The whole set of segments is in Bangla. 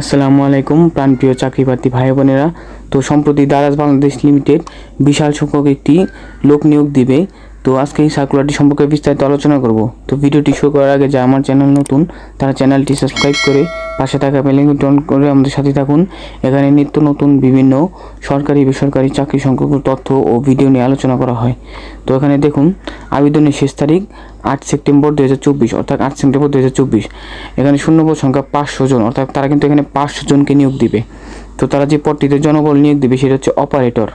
আসসালামু আলাইকুম, প্রাণপ্রিয় চাকরি প্রার্থী ভাই বোনেরা তো সম্প্রতি দারাজ বাংলাদেশ লিমিটেড বিশাল সংখ্যক একটি লোক নিয়োগ দিবে। তো আজকে এই সার্কুলারটি সম্পর্কে বিস্তারিত আলোচনা করব। তো ভিডিওটি শুরু করার আগে যা আমার চ্যানেল নতুন, তারা চ্যানেলটি সাবস্ক্রাইব করে পাশে থাকা বেলিংটি অন করে আমাদের সাথে থাকুন। এখানে নিত্য নতুন বিভিন্ন সরকারি, বেসরকারি চাকরি সংক্রান্ত তথ্য ও ভিডিও নিয়ে আলোচনা করা হয়। তো এখানে দেখুন, আবেদনের শেষ তারিখ আট সেপ্টেম্বর দু হাজার চব্বিশ, অর্থাৎ আট সেপ্টেম্বর দু হাজার চব্বিশ। এখানে শূন্যপদ সংখ্যা পাঁচশো জন, অর্থাৎ তারা কিন্তু এখানে পাঁচশো জনকে নিয়োগ দিবে। তো তারা যে পদটিতে জনবল নিয়োগ দিবে সেটা হচ্ছে অপারেটর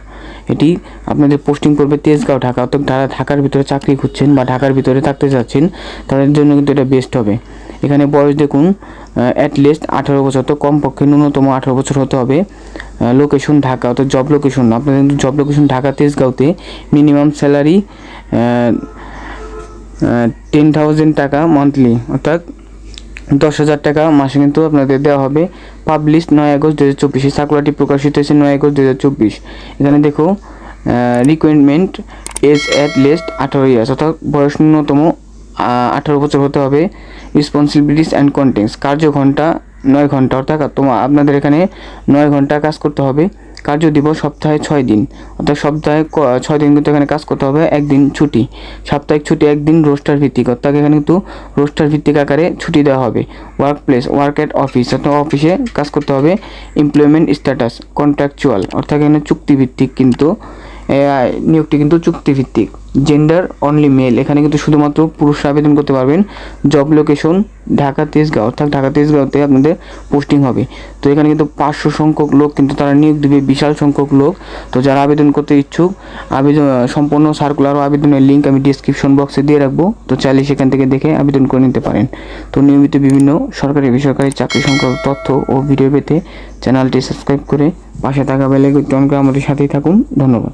এটি আপনাদের পোস্টিং করবে তেজগাঁও, ঢাকা। অর্থাৎ যারা ঢাকার ভিতরে চাকরি খুঁজছেন বা ঢাকার ভিতরে থাকতে যাচ্ছেন, তাদের জন্য কিন্তু এটা বেস্ট হবে। এখানে বয়স দেখুন অ্যাটলিস্ট আঠারো বছর। তো কমপক্ষে ন্যূনতম আঠারো বছর হতে হবে। লোকেশন ঢাকা, অর্থাৎ জব লোকেশন আপনাদের কিন্তু job location Dhaka, তেজগাঁওতে minimum salary ten thousand taka monthly অর্থাৎ দশ হাজার টাকা মাসে কিন্তু আপনাদের দেওয়া হবে। পাবলিশ নয় আগস্ট দু হাজার চব্বিশে সার্কুলারটি প্রকাশিত হয়েছে নয় আগস্ট দু হাজার চব্বিশ। এখানে দেখো রিকোয়ারমেন্ট এজ অ্যাট লিস্ট আঠারো ইয়ার্স অর্থাৎ বয়স ন্যূনতম আঠারো বছর হতে হবে। রেসপন্সিবিলিটিস অ্যান্ড কন্টেন্টস কার্য ঘণ্টা নয় ঘণ্টা অর্থাৎ তোমার আপনাদের এখানে নয় ঘণ্টা কাজ করতে হবে। কার্য দিবস সপ্তাহে ছয় দিন, অর্থাৎ সপ্তাহে ছয় দিন কিন্তু এখানে কাজ করতে হবে, একদিন ছুটি। সাপ্তাহিক ছুটি একদিন রোস্টার ভিত্তিক, অর্থাৎ এখানে কিন্তু রোস্টার ভিত্তিক আকারে ছুটি দেওয়া হবে। Work place work at office অর্থাৎ অফিসে কাজ করতে হবে। এমপ্লয়মেন্ট স্ট্যাটাস কন্ট্রাকচুয়াল অর্থাৎ এখানে চুক্তিভিত্তিক কিন্তু নিয়োগটি কিন্তু চুক্তিভিত্তিক। জেন্ডার অনলি মেল এখানে কিন্তু শুধুমাত্র পুরুষ আবেদন করতে পারবেন। জব লোকেশন ঢাকা, তেজগাঁও, অর্থাৎ ঢাকা, তেজগাঁওতে আপনাদের পোস্টিং হবে। তো এখানে কিন্তু পাঁচশো সংখ্যক লোক কিন্তু তারা নিয়োগ দেবে, বিশাল সংখ্যক লোক। তো যারা আবেদন করতে ইচ্ছুক, আবেদন, সম্পূর্ণ সার্কুলার ও আবেদনের লিঙ্ক আমি ডিসক্রিপশন বক্সে দিয়ে রাখব। তো চাইলে সেখান থেকে দেখে আবেদন করে নিতে পারেন। তো নিয়মিত বিভিন্ন সরকারি, বেসরকারি চাকরি সংক্রান্ত তথ্য ও ভিডিও পেতে চ্যানেলটি সাবস্ক্রাইব করে পাশে থাকা বেলাইকনকে আমাদের সাথেই থাকুন। ধন্যবাদ।